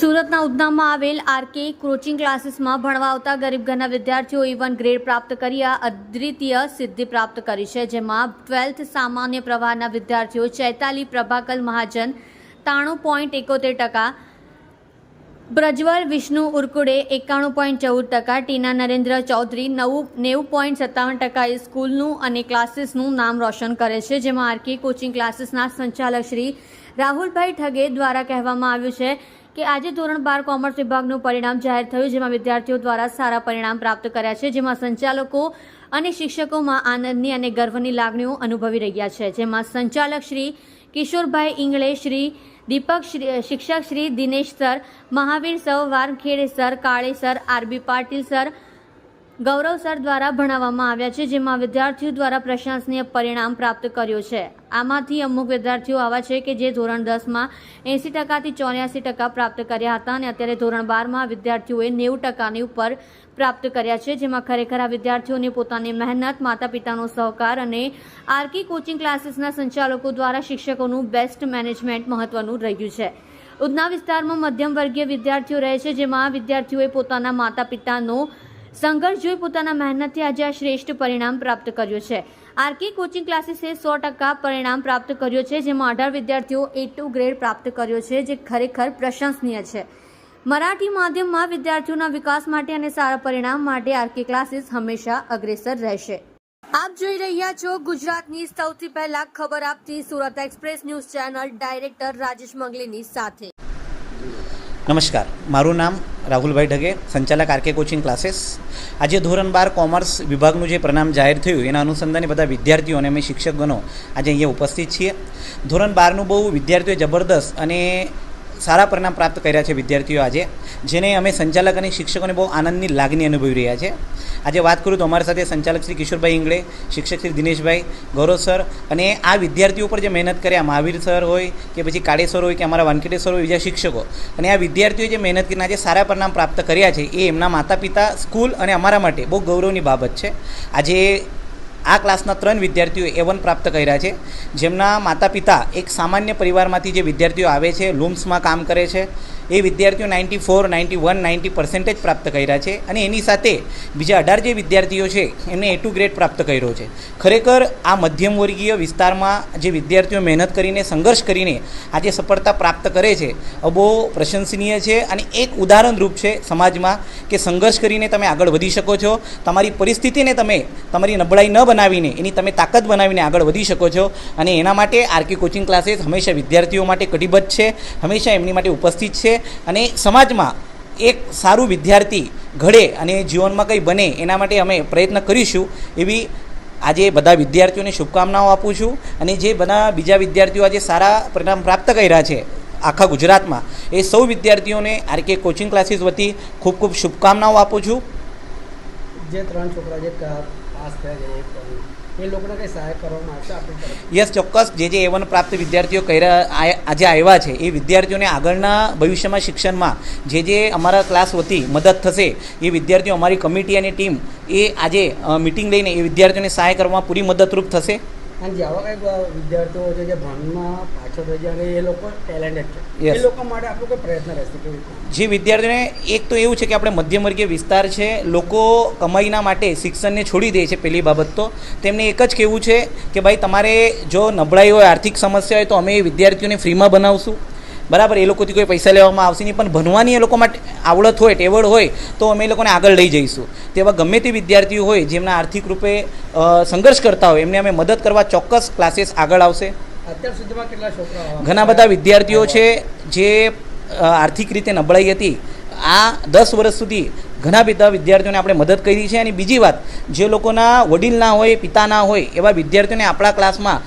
સુરતના ઉધનામાં આવેલ RK coaching ક્લાસીસમાં ભણવા આવતા ગરીબ ઘરના વિદ્યાર્થીઓ ઇવન ગ્રેડ પ્રાપ્ત કરી આ અદ્વિતીય સિદ્ધિ પ્રાપ્ત કરી છે, જેમાં ટ્વેલ્થ સામાન્ય પ્રવાહના વિદ્યાર્થીઓ ચૈતાલી પ્રભાકલ મહાજન તાણું પોઈન્ટ એકોતેર ટકા બ્રજવલ વિષ્ણુ ઉર્કુડે એકાણું પોઈન્ટ ચૌદ ટકા, ટીના નરેન્દ્ર ચૌધરી નવું, નેવું પોઈન્ટ સત્તાવન ટકા સ્કૂલનું અને ક્લાસીસનું નામ રોશન કરે છે, જેમાં આરકે કોચિંગ ક્લાસીસના સંચાલક શ્રી રાહુલભાઈ ઠગે દ્વારા કહેવામાં આવ્યું છે કે આજે ધોરણ બાર કોમર્સ વિભાગનું પરિણામ જાહેર થયું, જેમાં વિદ્યાર્થીઓ દ્વારા સારા પરિણામ પ્રાપ્ત કર્યા છે, જેમાં સંચાલકો અને શિક્ષકોમાં આનંદની અને ગર્વની લાગણીઓ અનુભવી રહ્યા છે. જેમાં સંચાલક શ્રી કિશોરભાઈ ઇંગળે, શ્રી દીપક શિક્ષક Shri Dinesh sir, Mahavir sir Varkhede sir, Kale sir R B Patil sir Gaurav sir દ્વારા ભણાવવામાં આવ્યા છે, જેમાં વિદ્યાર્થીઓ દ્વારા પ્રશંસનીય પરિણામ પ્રાપ્ત કર્યું છે. આમાંથી અમુક વિદ્યાર્થીઓ આવા છે કે જે ધોરણ દસમાં એંસી ટકાથી ચોર્યાસી ટકા પ્રાપ્ત કર્યા હતા અને અત્યારે ધોરણ બારમાં વિદ્યાર્થીઓએ નેવું ટકાની ઉપર પ્રાપ્ત કર્યા છે, જેમાં ખરેખર આ વિદ્યાર્થીઓની પોતાની મહેનત માતા પિતાનો સહકાર અને આરકી કોચિંગ ક્લાસીસના સંચાલકો દ્વારા શિક્ષકોનું બેસ્ટ મેનેજમેન્ટ મહત્વનું રહ્યું છે. ઉધના વિસ્તારમાં મધ્યમ વર્ગીય વિદ્યાર્થીઓ રહે છે, જેમાં વિદ્યાર્થીઓએ પોતાના માતા પિતાનો સંઘર્ષ જોઈ પોતાના મહેનતથી આજે આ શ્રેષ્ઠ પરિણામ પ્રાપ્ત કર્યું છે. આરકે કોચિંગ ક્લાસીસે સો ટકા પરિણામ પ્રાપ્ત કર્યો છે, જેમાં અઢાર વિદ્યાર્થીઓ એ ટુ ગ્રેડ પ્રાપ્ત કર્યો છે, જે ખરેખર પ્રશંસનીય છે. મરાઠી માધ્યમમાં વિદ્યાર્થીઓના વિકાસ માટે અને સારા પરિણામ માટે આરકે ક્લાસીસ હંમેશા અગ્રેસર રહેશે. આપ જોઈ રહ્યા છો ગુજરાતની સૌથી પહેલા ખબર આપતી Surat express news channel director Rajesh મંગલીની સાથે. નમસ્કાર. મારું નામ રાહુલભાઈ ઢગે, સંચાલક આરકે કોચિંગ ક્લાસીસ આજે ધોરણ બાર કોમર્સ વિભાગનું જે પ્રણામ જાહેર થયું, એના અનુસંધાને બધા વિદ્યાર્થીઓ અને અમે શિક્ષકગણો આજે અહીંયા ઉપસ્થિત છીએ. ધોરણ બારનું બહુ વિદ્યાર્થીઓએ જબરદસ્ત અને સારા પરિણામ પ્રાપ્ત કર્યા છે વિદ્યાર્થીઓ આજે, જેને અમે સંચાલક અને શિક્ષકોને બહુ આનંદની લાગણી અનુભવી રહ્યા છે. આજે વાત કરું તો અમારી સાથે સંચાલક શ્રી કિશોરભાઈ ઇંગળે, શિક્ષક શ્રી દિનેશભાઈ ગૌરવ સર અને આ વિદ્યાર્થીઓ પર જે મહેનત કર્યા મહાવીર સર હોય કે પછી કાળે સર હોય કે અમારા વાનકેટે હોય, બીજા શિક્ષકો, અને આ વિદ્યાર્થીઓએ જે મહેનત કરીને આજે સારા પરિણામ પ્રાપ્ત કર્યા છે, એ એમના માતા પિતા સ્કૂલ અને અમારા માટે બહુ ગૌરવની બાબત છે. આજે આ ક્લાસના ત્રણ વિદ્યાર્થીઓ એ વન પ્રાપ્ત કર્યા છે. જેમના માતા પિતા એક સામાન્ય પરિવારમાંથી જે વિદ્યાર્થીઓ આવે છે લૂમ્સમાં કામ કરે છે એ વિદ્યાર્થીઓ ninety four, ninety one, ninety percentage પ્રાપ્ત કર્યા છે અને એની સાથે બીજા અઢાર જે વિદ્યાર્થીઓ છે, એમને એ ટુ ગ્રેડ પ્રાપ્ત કર્યો છે. ખરેખર આ મધ્યમવર્ગીય વિસ્તારમાં જે વિદ્યાર્થીઓ મહેનત કરીને, સંઘર્ષ કરીને આજે સફળતા પ્રાપ્ત કરે છે બહુ પ્રશંસનીય છે અને એક ઉદાહરણરૂપ છે સમાજમાં કે સંઘર્ષ કરીને તમે આગળ વધી શકો છો, તમારી પરિસ્થિતિને તમે, તમારી નબળાઈ ન બનાવીને, એની તમે તાકાત બનાવીને આગળ વધી શકો છો અને એના માટે આરકે કોચિંગ ક્લાસીસ હંમેશા વિદ્યાર્થીઓ માટે કટિબદ્ધ છે, હંમેશા એમની માટે ઉપસ્થિત છે અને સમાજમાં એક સારું વિદ્યાર્થી ઘડે અને જીવનમાં કંઈ બને એના માટે અમે પ્રયત્ન કરીશું એવી આજે બધા વિદ્યાર્થીઓને શુભકામનાઓ આપું છું. અને જે બધા બીજા વિદ્યાર્થીઓ આજે સારા પરિણામ પ્રાપ્ત કર્યા છે આખા ગુજરાતમાં, એ સૌ વિદ્યાર્થીઓને આરકે કોચિંગ ક્લાસીસ વતી ખૂબ ખૂબ શુભકામનાઓ આપું છું. જે ત્રણ છોકરા જે પાસ થયા છે યસ, ચોક્કસ. જે જે એવન પ્રાપ્ત વિદ્યાર્થીઓ કર્યા આજે આવ્યા છે, એ વિદ્યાર્થીઓને આગળના ભવિષ્યમાં શિક્ષણમાં જે જે અમારા ક્લાસ વતી મદદ થશે, એ વિદ્યાર્થીઓ અમારી કમિટી અને ટીમ એ આજે મિટિંગ લઈને એ વિદ્યાર્થીઓને સહાય કરવામાં પૂરી મદદરૂપ થશે. અને જે આવા કંઈક વિદ્યાર્થીઓ છે જે ભણમાં પાછળ રહી જાય એ લોકો ટેલેન્ટેડ છે. એ લોકો માટે આપણો કોઈ પ્રયત્ન રહેશે જે વિદ્યાર્થીઓને એક તો એવું છે કે આપણે મધ્યમવર્ગીય વિસ્તાર છે લોકો કમાઈના માટે શિક્ષણને છોડી દે છે પહેલી બાબત તો. તેમને એક જ કહેવું છે કે ભાઈ તમારે જો નબળાઈ હોય આર્થિક સમસ્યા હોય તો અમે એ વિદ્યાર્થીઓને ફ્રીમાં બનાવશું. બરાબર એ લોકોથી કોઈ પૈસા લેવામાં આવશે નહીં પણ ભણવાની એ લોકો માટે આવડત હોય ટેવડ હોય તો અમે એ લોકોને આગળ લઈ જઈશું. તેવા ગમે તે વિદ્યાર્થીઓ હોય જેમના આર્થિક રૂપે સંઘર્ષ કરતા હોય એમને અમે મદદ કરવા ચોક્કસ ક્લાસીસ આગળ આવશે. અત્યાર સુધીમાં કેટલા છોકરા ઘણા બધા વિદ્યાર્થીઓ છે જે આર્થિક રીતે નબળાઈ હતી. આ દસ વર્ષ સુધી ઘણા બધા વિદ્યાર્થીઓને આપણે મદદ કરી છે. અને બીજી વાત જે લોકોના વડીલ ના હોય પિતા ના હોય એવા વિદ્યાર્થીઓને આપણા ક્લાસમાં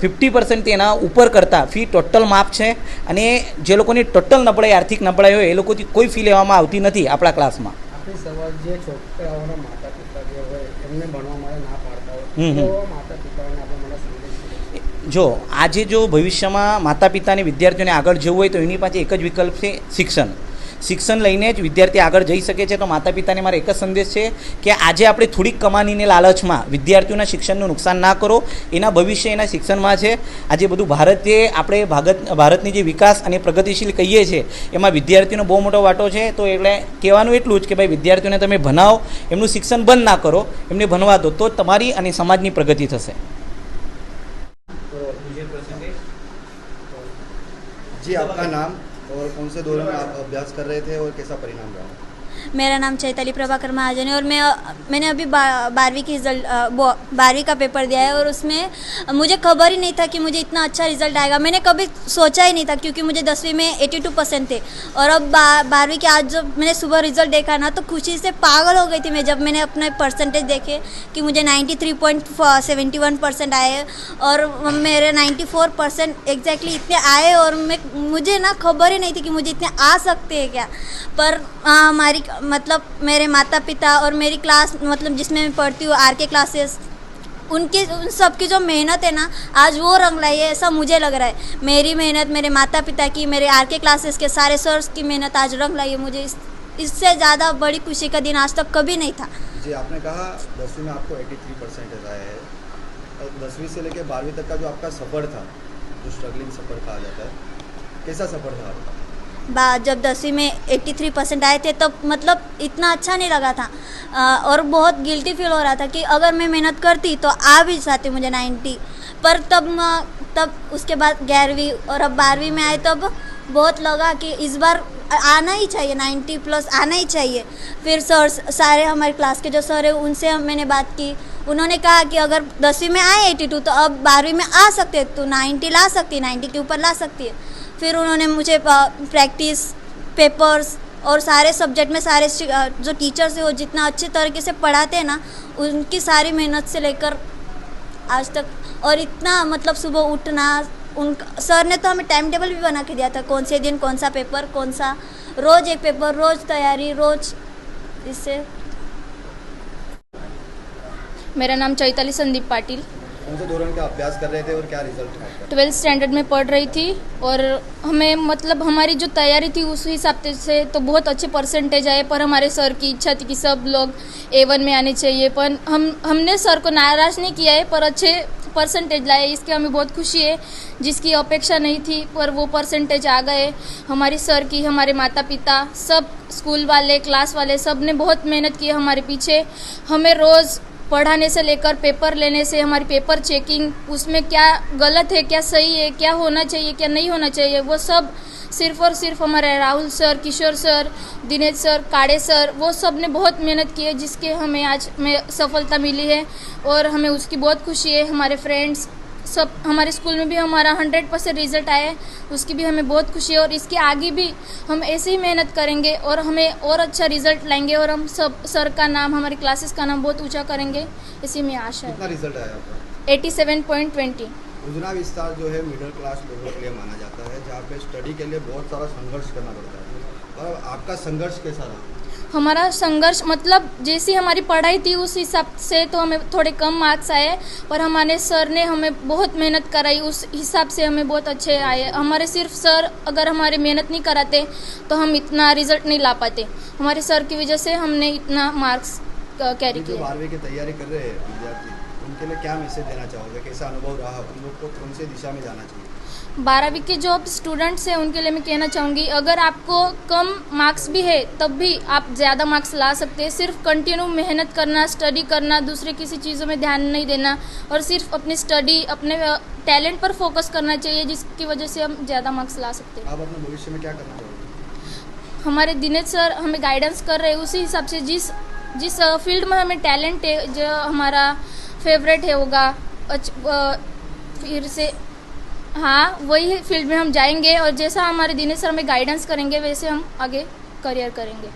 ફિફ્ટી પર્સન્ટ એના ઉપર કરતાં ફી ટોટલ માફ છે. અને જે લોકોની ટોટલ નબળાઈ આર્થિક નબળાઈ હોય એ લોકોથી કોઈ ફી લેવામાં આવતી નથી આપણા ક્લાસમાં. સવાલ જે છોકરાઓના માતા પિતા જે હોય એમને ભણવા માટે ના પાડતા હમ હમ. હોય માતા પિતાઓને આપણા માટે જો આજે જો ભવિષ્યમાં માતા પિતાને વિદ્યાર્થીઓને આગળ જવું હોય તો એની પાસે એક જ વિકલ્પ છે શિક્ષણ. શિક્ષણ લઈને જ વિદ્યાર્થી આગળ જઈ શકે છે તો માતા પિતાને મારો એક જ સંદેશ છે કે આજે આપણે થોડીક કમાનીને લાલચમાં વિદ્યાર્થીઓના શિક્ષણનું નુકસાન ના કરો એના ભવિષ્ય એના શિક્ષણમાં છે આજે બધું ભારતીય આપણે ભારત ભારતની જે વિકાસ અને પ્રગતિશીલ કહીએ છીએ એમાં વિદ્યાર્થીનો બહુ મોટો વાટો છે તો એટલે કહેવાનું એટલું જ કે ભાઈ વિદ્યાર્થીઓને તમે ભણાવો એમનું શિક્ષણ બંધ ના કરો એમને ભણવા દો તો જ તમારી અને સમાજની પ્રગતિ થશે जी आपका नाम और कौन से दौर में आप अभ्यास कर रहे थे और कैसा परिणाम रहा? मेरा नाम चैताली प्रभाकर महाजन है और मैं मैंने अभी बा, बारहवीं की रिज़ल्ट बारहवीं का पेपर दिया है और उसमें मुझे खबर ही नहीं था कि मुझे इतना अच्छा रिज़ल्ट आएगा। मैंने कभी सोचा ही नहीं था क्योंकि मुझे दसवीं में 82 परसेंट थे। और अब बा, बारहवीं के आज जब मैंने सुबह रिज़ल्ट देखा ना तो खुशी से पागल हो गई थी मैं जब मैंने अपने परसेंटेज देखे कि मुझे 93.71 परसेंट आए और मेरे 94 परसेंट एग्जैक्टली इतने आए और मैं मुझे ना खबर ही नहीं थी कि मुझे इतने आ सकते हैं क्या। पर आ, मतलब मेरे माता पिता और मेरी क्लास मतलब जिसमें मैं पढ़ती हूँ, आर के क्लासेस उनके, उन सब की जो मेहनत है ना, आज वो रंग लाई है, ऐसा मुझे लग रहा है। मेरी मेहनत, मेरे माता पिता की, मेरे आर के क्लासेस के, सारे सर्स की मेहनत आज रंग लाई है मुझे। इस, इससे ज़्यादा बड़ी खुशी का दिन आज तक कभी नहीं था। जी, आपने कहा दसवीं में आपको 83 परसेंटेज आए हैं। और दसवीं से लेकर बारहवीं तक का जो आपका सफ़र था, जो स्ट्रगलिंग सफ़र कहा जाता है, कैसा सफ़र था आपका? जब दसवीं में 83 परसेंट आए थे तब मतलब इतना अच्छा नहीं लगा था। आ, और बहुत गिल्टी फील हो रहा था कि अगर मैं मेहनत करती तो आ भी जाती मुझे 90 पर तब तब उसके बाद ग्यारहवीं और अब बारहवीं में आए तब बहुत लगा कि इस बार आना ही चाहिए 90 प्लस आना ही चाहिए। फिर सर, सारे हमारे क्लास के जो सर है, उनसे मैंने बात की। उन्होंने कहा कि अगर दसवीं में आए 82 तो अब बारहवीं में आ सकते तो 90 ला सकती है 90 के ऊपर ला सकती है। फिर उन्होंने मुझे प्रैक्टिस पेपर्स और सारे सब्जेक्ट में सारे जो टीचर्स है, वो जितना अच्छे तरीके से पढ़ाते हैं ना, उनकी सारी मेहनत से लेकर आज तक। और इतना मतलब सुबह उठना उन सर ने तो हमें टाइम टेबल भी बना के दिया था कौन से दिन कौन सा पेपर कौन सा रोज़ एक पेपर रोज़ तैयारी रोज़ इससे। मेरा नाम चैताली संदीप पाटिल। दौरान का अभ्यास कर रहे थे और क्या रिज़ल्ट ट्वेल्थ स्टैंडर्ड में पढ़ रही थी और हमें मतलब हमारी जो तैयारी थी उस हिसाब से तो बहुत अच्छे परसेंटेज आए पर हमारे सर की इच्छा थी कि सब लोग ए वन में आने चाहिए पर हम हमने सर को नाराज़ नहीं किया है पर अच्छे परसेंटेज लाए, इसकी हमें बहुत खुशी है। जिसकी अपेक्षा नहीं थी, पर वो परसेंटेज आ गए। हमारी सर की, हमारे माता पिता सब स्कूल वाले, क्लास वाले सबने बहुत मेहनत की हमारे पीछे। हमें रोज़ पढ़ाने से लेकर पेपर लेने से, हमारी पेपर चेकिंग उसमें क्या गलत है, क्या सही है, क्या होना चाहिए, क्या नहीं होना चाहिए, वो सब सिर्फ़ और सिर्फ़ हमारे Rahul sir Kishore sir Dinesh sir Kade sir वो सबने बहुत मेहनत की है जिसके हमें आज में सफलता मिली है और हमें उसकी बहुत खुशी है। हमारे फ्रेंड्स सब हमारे स्कूल में भी हमारा हंड्रेड परसेंट रिज़ल्ट आया है उसकी भी हमें बहुत खुशी है और इसके आगे भी हम ऐसे ही मेहनत करेंगे और हमें और अच्छा रिज़ल्ट लाएँगे और हम सब सर का नाम हमारे क्लासेस का नाम बहुत ऊँचा करेंगे इसी में आशा है। एटी सेवन पॉइंट ट्वेंटी उजना विस्तार जो है मिडिल क्लास लोगों के लिए माना जाता है जहाँ पे स्टडी के लिए बहुत सारा संघर्ष करना पड़ता है। और आपका संघर्ष कैसा रहा? हमारा संघर्ष मतलब जैसी हमारी पढ़ाई थी उस हिसाब से तो हमें थोड़े कम मार्क्स आए पर हमारे सर ने हमें बहुत मेहनत कराई उस हिसाब से हमें बहुत अच्छे आए। हमारे सिर्फ़ सर अगर हमारे मेहनत नहीं कराते तो हम इतना रिज़ल्ट नहीं ला पाते। हमारे सर की वजह से हमने इतना मार्क्स कैरी किया। बारहवीं की तैयारी कर रहे हैं विद्यार्थी उनके लिए क्या मैसेज देना चाहोगे? कैसा अनुभव रहा? उन लोग को कौन सी दिशा में जाना चाहिए? बारहवीं के जो स्टूडेंट्स हैं उनके लिए मैं कहना चाहूँगी अगर आपको कम मार्क्स भी है तब भी आप ज़्यादा मार्क्स ला सकते हैं। सिर्फ़ कंटिन्यू मेहनत करना स्टडी करना दूसरे किसी चीज़ों में ध्यान नहीं देना और सिर्फ़ अपनी स्टडी अपने टैलेंट पर फोकस करना चाहिए जिसकी वजह से हम ज़्यादा मार्क्स ला सकते हैं। आप अपने भविष्य में क्या करना चाहोगे? हमारे दिनेश सर हमें गाइडेंस कर रहे हैं उसी हिसाब से जिस जिस फ़ील्ड में हमें टैलेंट है जो हमारा फेवरेट है होगा। अच्छ- फिर से हाँ वही फ़ील्ड में हम जाएँगे और जैसा हमारे दिनेश सर हमें गाइडेंस करेंगे वैसे हम आगे करियर करेंगे।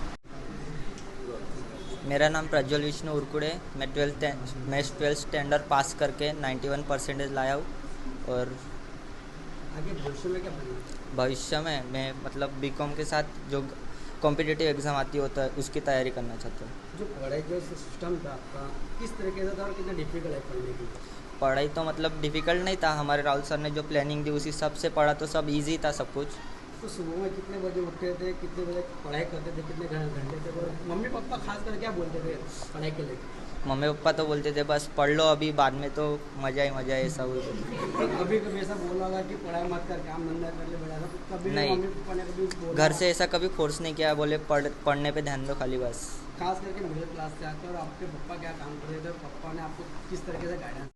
मेरा नाम प्रज्वल विष्णु उर्कुड़े मैं ट्वेल्थ मैं ट्वेल्थ स्टैंडर्ड पास करके 91 परसेंटेज लाया हूँ और आगे भविष्य में क्या भविष्य में मैं मतलब बीकॉम के साथ जो कॉम्पिटिटिव एग्ज़ाम आती होता है उसकी तैयारी करना चाहते हैं। जो पढ़ाई जो सिस्टम था आपका किस तरीके से था और कितना डिफ़िकल्ट है पढ़ने की पढ़ाई तो मतलब डिफ़िकल्ट नहीं था। हमारे राहुल सर ने जो प्लानिंग दी उसी सबसे से पढ़ा तो सब ईजी था सब कुछ। तो सुबह में कितने बजे उठते थे कितने बजे पढ़ाई करते थे कितने घंटे थे और मम्मी पापा खास कर क्या बोलते थे पढ़ाई के लेकर मम्मी पापा तो बोलते थे बस पढ़ लो अभी बाद में तो मज़ा ही मज़ा है ऐसा तो कभी कभी ऐसा बोला होगा कि पढ़ाई मत कर काम धंधा कर ले बड़ा तो कभी नहीं। पापा घर से ऐसा कभी फोर्स नहीं किया बोले पढ़ पढ़ने पे ध्यान दो खाली बस। खास करके मिडिल क्लास से आते और आपके पप्पा क्या काम कर रहे थे? पप्पा ने आपको किस तरीके से गाइडेंस